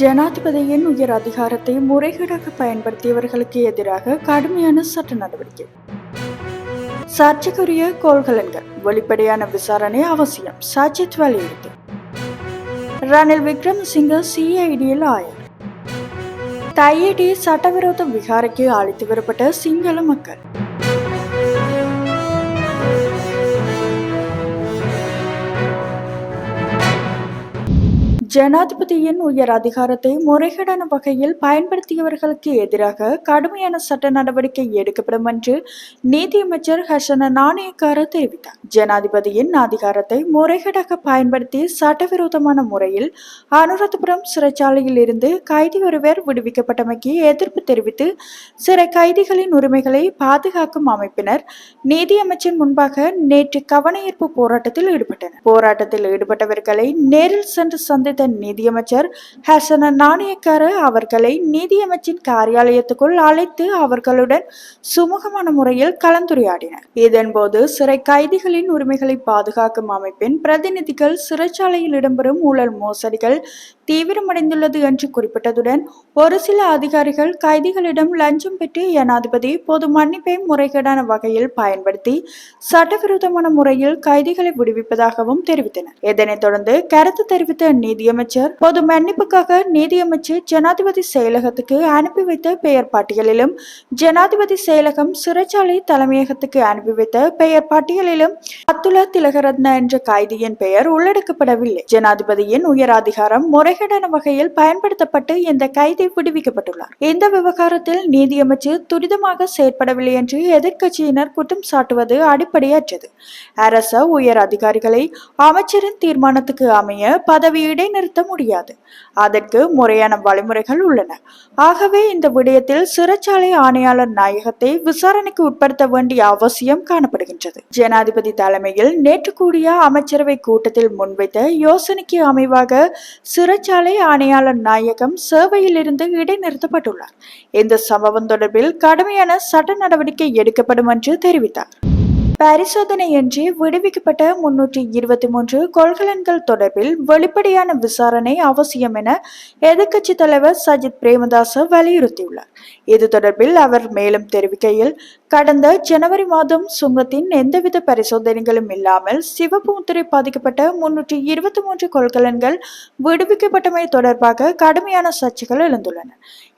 ஜனாதிபதியின் உயர் அதிகாரத்தை முறைகேடாக பயன்படுத்தியவர்களுக்கு எதிராக கடுமையான சட்ட நடவடிக்கை. சர்ச்சைக்குரிய கோள்கலன்கள் வெளிப்படையான விசாரணை அவசியம் சஜித் வலியுறுத்தி. ரணில் விக்ரமசிங்க சிஐடியில் ஆயர். தையடி சட்டவிரோத விகாரைக்கு அழைத்து வரப்பட்ட சிங்கள மக்கள். ஜனாதிபதியின் உயர் அதிகாரத்தை முறைகேடான வகையில் பயன்படுத்தியவர்களுக்கு எதிராக கடுமையான சட்ட நடவடிக்கை எடுக்கப்படும் என்று நீதியமைச்சர் ஹசன நாணயக்கார தெரிவித்தார். ஜனாதிபதியின் அதிகாரத்தை முறைகேடாக பயன்படுத்தி சட்டவிரோதமான முறையில் அனுராதபுரம் சிறைச்சாலையில் இருந்து கைதி ஒருவர் விடுவிக்கப்பட்டமைக்கு எதிர்ப்பு தெரிவித்து சிறை கைதிகளின் உரிமைகளை பாதுகாக்கும் அமைப்பினர் நீதியமைச்சர் முன்பாக நேற்று கவனஈர்ப்பு போராட்டத்தில் ஈடுபட்டனர். போராட்டத்தில் ஈடுபட்டவர்களை நேரில் சென்று சந்தித்த நீதியமைச்சர் ஹசன நாணயக்கார அவர்களை நீதியமைச்சின் காரியாலயத்துக்குள் அழைத்து அவர்களுடன் சுமூகமான முறையில் கலந்துரையாடினர். இதன்போது சிறை கைதிகளின் உரிமைகளை பாதுகாக்கும் அமைப்பின் பிரதிநிதிகள் சிறைச்சாலையில் இடம்பெறும் ஊழல் மோசடிகள் தீவிரமடைந்துள்ளது என்று குறிப்பிட்டதுடன் ஒரு சில அதிகாரிகள் கைதிகளிடம் லஞ்சம் பெற்று ஜனாதிபதி பொது மன்னிப்பை முறைகேடான வகையில் பயன்படுத்தி சட்டவிரோதமான முறையில் கைதிகளை விடுவிப்பதாகவும் தெரிவித்தனர். இதனைத் தொடர்ந்து கருத்து தெரிவித்த நீதியமைச்சர் பொது மன்னிப்புக்காக நீதியமைச்சர் ஜனாதிபதி செயலகத்துக்கு அனுப்பி வைத்த பெயர் பட்டியலிலும் ஜனாதிபதி செயலகம் சிறைச்சாலை தலைமையகத்துக்கு அனுப்பி வைத்த பெயர் பட்டியலிலும் அத்துலா திலகரத்ன என்ற கைதியின் பெயர் உள்ளடக்கப்படவில்லை. ஜனாதிபதியின் உயர் அதிகாரம் முறைகேடான வகையில் பயன்படுத்தப்பட்டு இந்த கைதி விடுவிக்கப்பட்டுள்ளார். இந்த விவகாரத்தில் நீதியமைச்சர் துரிதமாக செயற்படவில்லை என்று எதிர்க்கட்சியினர் குற்றம் சாட்டுவது அடிப்படையற்றது. அரச உயர் அதிகாரிகளை அமைச்சரின் தீர்மானத்துக்கு அமைய பதவி இடைநிறுத்த முடியாது. அதற்கு முறையான வழிமுறைகள் உள்ளன. ஆகவே இந்த விடயத்தில் சிறைச்சாலை ஆணையாளர் நாயகத்தை விசாரணைக்கு உட்படுத்த வேண்டிய அவசியம் காணப்படுகின்றது. ஜனாதிபதி தலைமையில் நேற்று கூடிய அமைச்சரவை கூட்டத்தில் முன்வைத்த யோசனைக்கு அமைவாக சிறைச்சாலை ஆணையாளர் நாயகம் சேவையிலிருந்து இடைநிறுத்தப்பட்டுள்ளார். இந்த சம்பவம் தொடர்பில் கடுமையான சட்ட நடவடிக்கை எடுக்கப்படும் என்று தெரிவித்தார். பரிசோதனையின்றி விடுவிக்கப்பட்ட முன்னூற்றி இருபத்தி மூன்று கொள்கலன்கள் தொடர்பில் வெளிப்படையான விசாரணை அவசியம் என எதிர்க்கட்சி தலைவர் சஜித் பிரேமதாச வலியுறுத்தியுள்ளார். இது தொடர்பில் அவர் மேலும் தெரிவிக்கையில் கடந்த ஜனவரி மாதம் சுங்கத்தின் எந்தவித பரிசோதனைகளும் இல்லாமல் சிவப்பு முத்திரை பாதிக்கப்பட்ட முன்னூற்றி இருபத்தி மூன்று கொள்கலன்கள் விடுவிக்கப்பட்டமை தொடர்பாக கடுமையான சர்ச்சைகள் எழுந்துள்ளன.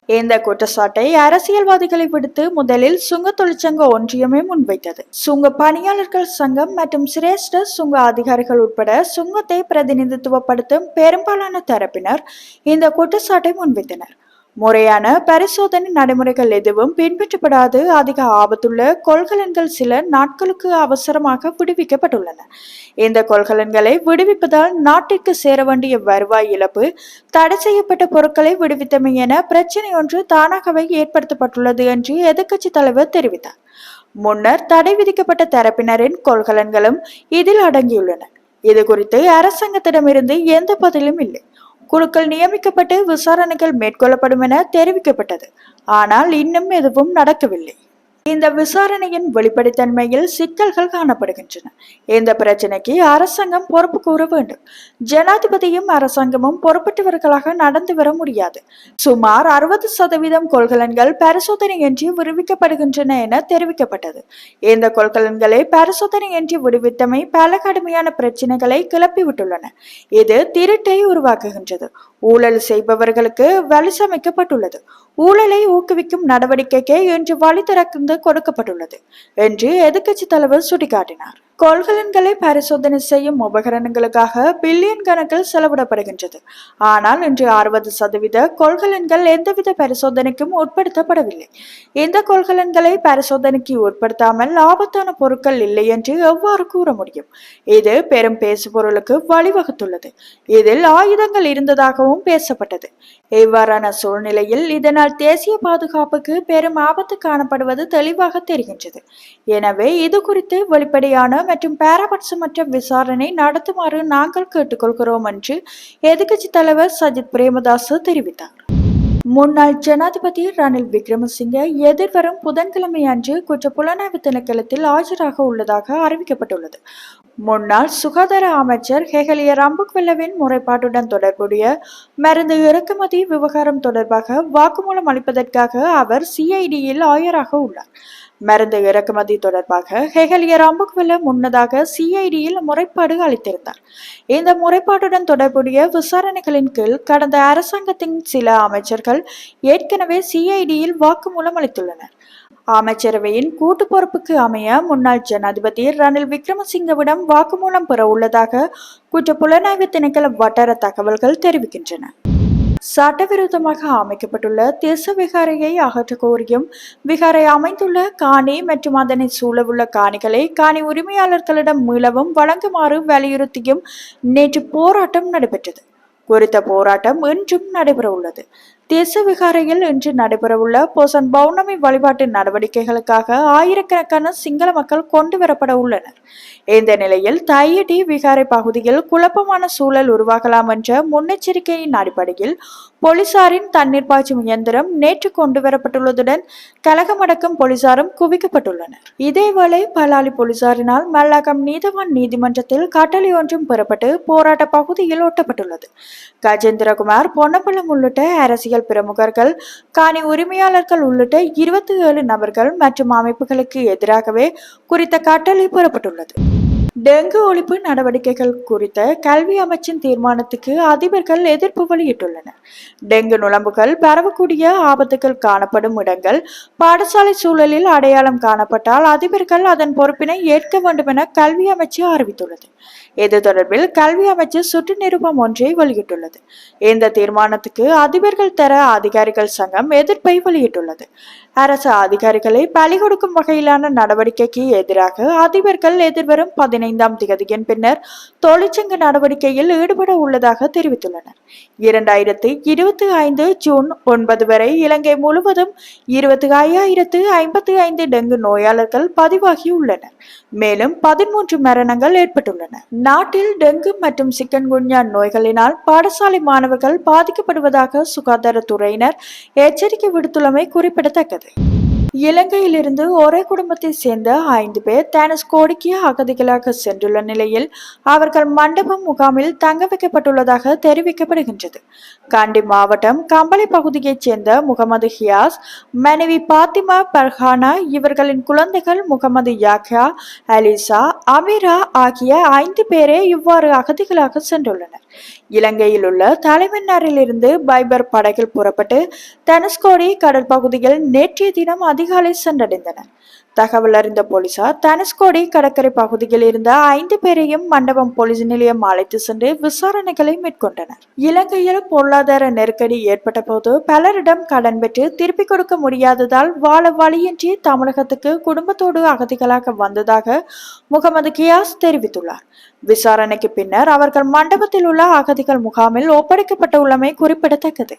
இந்த குற்றச்சாட்டை அரசியல்வாதிகளை விடுத்து முதலில் சுங்க தொழிற்சங்க ஒன்றியமே முன்வைத்தது. சுங்க பணியாளர்கள் சங்கம் மற்றும் சிரேஷ்ட சுங்க அதிகாரிகள் உட்பட சுங்கத்தை பிரதிநிதித்துவப்படுத்தும் பெரும்பாலான தரப்பினர் இந்த குற்றச்சாட்டை முன்வைத்தனர். முறையான பரிசோதனை நடைமுறைகள் எதுவும் பின்பற்றப்படாது. அதிக ஆபத்துள்ள கொள்கலன்கள் சில நாட்களுக்கு அவசரமாக விடுவிக்கப்பட்டுள்ளன. இந்த கொள்கலன்களை விடுவிப்பதால் நாட்டிற்கு சேர வேண்டிய வருவாய் இழப்பு தடை செய்யப்பட்ட பொருட்களை விடுவித்தமை என பிரச்சனை ஒன்று தானாகவே ஏற்படுத்தப்பட்டுள்ளது என்று எதிர்க்கட்சி தலைவர் தெரிவித்தார். முன்னர் தடை விதிக்கப்பட்ட தரப்பினரின் கொள்கலன்களும் இதில் அடங்கியுள்ளன. இது குறித்து அரசாங்கத்திடமிருந்து எந்த பதிலும் இல்லை. குழுக்கள் நியமிக்கப்பட்டு விசாரணைகள் மேற்கொள்ளப்படும் என தெரிவிக்கப்பட்டது. ஆனால் இன்னும் எதுவும் நடக்கவில்லை. இந்த விசாரணையின் வெளிப்படைத்தன்மையில் சிக்கல்கள் காணப்படுகின்றன. இந்த பிரச்சனைக்கு அரசாங்கம் பொறுப்பு கூற வேண்டும். ஜனாதிபதியும் அரசாங்கமும் பொறுப்பற்றவர்களாக நடந்து வர முடியாது. சுமார் அறுபது சதவீதம் கொள்கலன்கள் பரிசோதனையின்றி விடுவிக்கப்படுகின்றன என தெரிவிக்கப்பட்டது. இந்த கொள்கலன்களை பரிசோதனையின்றி விடுவித்தமை பல கடுமையான பிரச்சனைகளை கிளப்பிவிட்டுள்ளன. இது திருட்டை உருவாக்குகின்றது. ஊழல் செய்பவர்களுக்கு வலிசமைக்கப்பட்டுள்ளது ஊழலை ஊக்குவிக்கும் நடவடிக்கைக்கே இன்று வழி திறக்கின்ற கொடுக்கப்பட்டுள்ளது. என்று எதிர்க்கட்சி தலைவர் சுட்டிக்காட்டினார். கொள்கலன்களை பரிசோதனை செய்யும் உபகரணங்களுக்காக பில்லியன் கணக்கில் செலவிடப்படுகின்றது. ஆனால் இன்று அறுபது சதவீத கொள்கலன்கள் எந்தவித பரிசோதனைக்கும் உட்படுத்தப்படவில்லை. இந்த கொள்கலன்களை பரிசோதனைக்கு உட்படுத்தாமல் ஆபத்தான பொருட்கள் இல்லை என்று எவ்வாறு கூற முடியும்? இது பெரும் பேசுபொருளுக்கு வழிவகுத்துள்ளது. இதில் ஆயுதங்கள் இருந்ததாகவும் பேசப்பட்டது. இவ்வாறான சூழ்நிலையில் இதனால் தேசிய பாதுகாப்புக்கு பெரும் ஆபத்து காணப்படுவது தெளிவாக தெரிகின்றது. எனவே இது குறித்து வெளிப்படையான மற்றும் பாரபட்சமற்ற விசாரணை நடத்துமாறு நாங்கள் கேட்டுக்கொள்கிறோம் என்று எதிர்க்கட்சி தலைவர் சஜித் பிரேமதாஸ் தெரிவித்தார். முன்னாள் ஜனாதிபதி ரணில் விக்ரமசிங்க எதிர்வரும் புதன்கிழமை அன்று குற்ற புலனாய்வு திணைக்களத்தில் ஆஜராக உள்ளதாக அறிவிக்கப்பட்டுள்ளது. முன்னாள் சுகாதார அமைச்சர் ஹெகலிய ரம்புக்வெல்லவின் முறைப்பாட்டுடன் தொடர்புடைய மருந்து இறக்குமதி விவகாரம் தொடர்பாக வாக்குமூலம் அளிப்பதற்காக அவர் சிஐடியில் ஆயராக உள்ளார். மருந்து இறக்குமதி தொடர்பாக ஹெகலிய ரம்புக்வெல்ல முன்னதாக சிஐடியில் முறைப்பாடு அளித்திருந்தார். இந்த முறைப்பாட்டுடன் தொடர்புடைய விசாரணைகளின் கீழ் கடந்த அரசாங்கத்தின் சில அமைச்சர்கள் ஏற்கனவே சிஐடியில் வாக்குமூலம் அளித்துள்ளனர். அமைச்சரவையின் கூட்டு பொறுப்புக்கு அமைய முன்னாள் ஜனாதிபதி ரணில் விக்ரமசிங்கவிடம் வாக்குமூலம் பெற உள்ளதாக குற்ற புலனாய்வு திணைக்கள வட்டார தகவல்கள் தெரிவிக்கின்றன. சட்டவிரோதமாக அமைக்கப்பட்டுள்ள தேச விகாரையை அகற்ற கோரியும் விகாரை அமைந்துள்ள காணி மற்றும் அதனை சூழவுள்ள காணிகளை காணி உரிமையாளர்களிடம் மீளவும் வழங்குமாறு வலியுறுத்தியும் நேற்று போராட்டம் நடைபெற்றது. குறித்த போராட்டம் இன்றும் நடைபெற உள்ளது தேச விகாரையில் இன்று நடைபெறவுள்ள போசன் பௌர்ணமி வழிபாட்டு நடவடிக்கைகளுக்காக ஆயிரக்கணக்கான சிங்கள மக்கள் கொண்டு வரப்பட உள்ளனர். இந்த நிலையில் தையடி விகாரை பகுதியில் குழப்பமான சூழல் உருவாகலாம் என்ற முன்னெச்சரிக்கையின் அடிப்படையில் போலீசாரின் தண்ணீர் பாய்ச்சும் இயந்திரம் நேற்று கொண்டு வரப்பட்டுள்ளதுடன் கலகமடக்கம் போலீசாரும் குவிக்கப்பட்டுள்ளனர். இதேவேளை பலாலி போலீசாரினால் மல்லாகம் நீதவான் நீதிமன்றத்தில் கட்டளை ஒன்றும் பெறப்பட்டு போராட்ட பகுதியில் ஒட்டப்பட்டுள்ளது. கஜேந்திரகுமார் பொன்னப்பலம் உள்ளிட்ட அரசியல் பிரமுகர்கள் காணி உரிமையாளர்கள் உள்ளிட்ட இருபத்தி ஏழு நபர்கள் மற்றும் அமைப்புகளுக்கு எதிராகவே குறித்த கட்டளை பெறப்பட்டுள்ளது. டெங்கு ஒழிப்பு நடவடிக்கைகள் குறித்த கல்வி அமைச்சின் தீர்மானத்துக்கு அதிபர்கள் எதிர்ப்பு வெளியிட்டுள்ளனர். டெங்கு நுழம்புகள் பரவக்கூடிய ஆபத்துகள் காணப்படும் இடங்கள் பாடசாலை சூழலில் அடையாளம் காணப்பட்டால் அதிபர்கள் அதன் பொறுப்பினை ஏற்க வேண்டும் என கல்வி அமைச்சு அறிவித்துள்ளது. இது தொடர்பில் கல்வி அமைச்சு சுற்று நிருபம் ஒன்றை வெளியிட்டுள்ளது. இந்த தீர்மானத்துக்கு அதிபர்கள் தர அதிகாரிகள் சங்கம் எதிர்ப்பை வெளியிட்டுள்ளது. அரசு அதிகாரிகளை பலி கொடுக்கும் வகையிலான நடவடிக்கைக்கு எதிராக அதிபர்கள் எதிர்வரும் பதினைந்தாம் தேதியின் பின்னர் தொழிற்சங்க நடவடிக்கையில் ஈடுபட உள்ளதாக தெரிவித்துள்ளனர். இரண்டாயிரத்து இருபத்தி ஐந்து ஜூன் ஒன்பது வரை இலங்கை முழுவதும் இருபத்தி ஐயாயிரத்து ஐம்பத்தி ஐந்து டெங்கு நோயாளர்கள் பதிவாகியுள்ளனர். மேலும் பதிமூன்று மரணங்கள் ஏற்பட்டுள்ளன. நாட்டில் டெங்கு மற்றும் சிக்கன்குன்யா நோய்களினால் பாடசாலை மாணவர்கள் பாதிக்கப்படுவதாக சுகாதாரத்துறையினர் எச்சரிக்கை விடுத்துள்ளமை குறிப்பிடத்தக்கது. இலங்கையிலிருந்து ஒரே குடும்பத்தை சேர்ந்த ஐந்து பேர் தனுஷ்கோடிக்கு அகதிகளாக சென்றுள்ள நிலையில் அவர்கள் மண்டபம் முகாமில் தங்க வைக்கப்பட்டுள்ளதாக தெரிவிக்கப்படுகின்றது. கண்டி மாவட்டம் கம்பளை பகுதியைச் சேர்ந்த முகமது ஹியாஸ் மனைவி பாத்திமா பர்ஹானா இவர்களின் குழந்தைகள் முகமது யாக்யா அலிசா அமீரா ஆகிய ஐந்து பேரே இவ்வாறு அகதிகளாக சென்றுள்ளனர். இலங்கையில் உள்ள தலைமன்னாரிலிருந்து பைபர் படகில் புறப்பட்டு தனுஷ்கோடி கடற்பகுதியில் நேற்றைய தினம் அதிகாலை சென்றடைந்தனர். தகவல் அறிந்த போலீசார் தனுஷ்கோடி கடற்கரை பகுதியில் இருந்த ஐந்து பேரையும் மண்டபம் போலீஸ் நிலையம் அழைத்து சென்று விசாரணைகளை மேற்கொண்டனர். இலங்கையில் பொருளாதார நெருக்கடி ஏற்பட்ட போது பலரிடம் கடன் பெற்று திருப்பிக் கொடுக்க முடியாததால் வாழ வழியின்றி தமிழகத்துக்கு குடும்பத்தோடு அகதிகளாக வந்ததாக முகமது கியாஸ் தெரிவித்துள்ளார். விசாரணைக்கு பின்னர் அவர்கள் மண்டபத்தில் உள்ள அகதிகள் முகாமில் ஒப்படைக்கப்பட்டுள்ளமை குறிப்பிடத்தக்கது.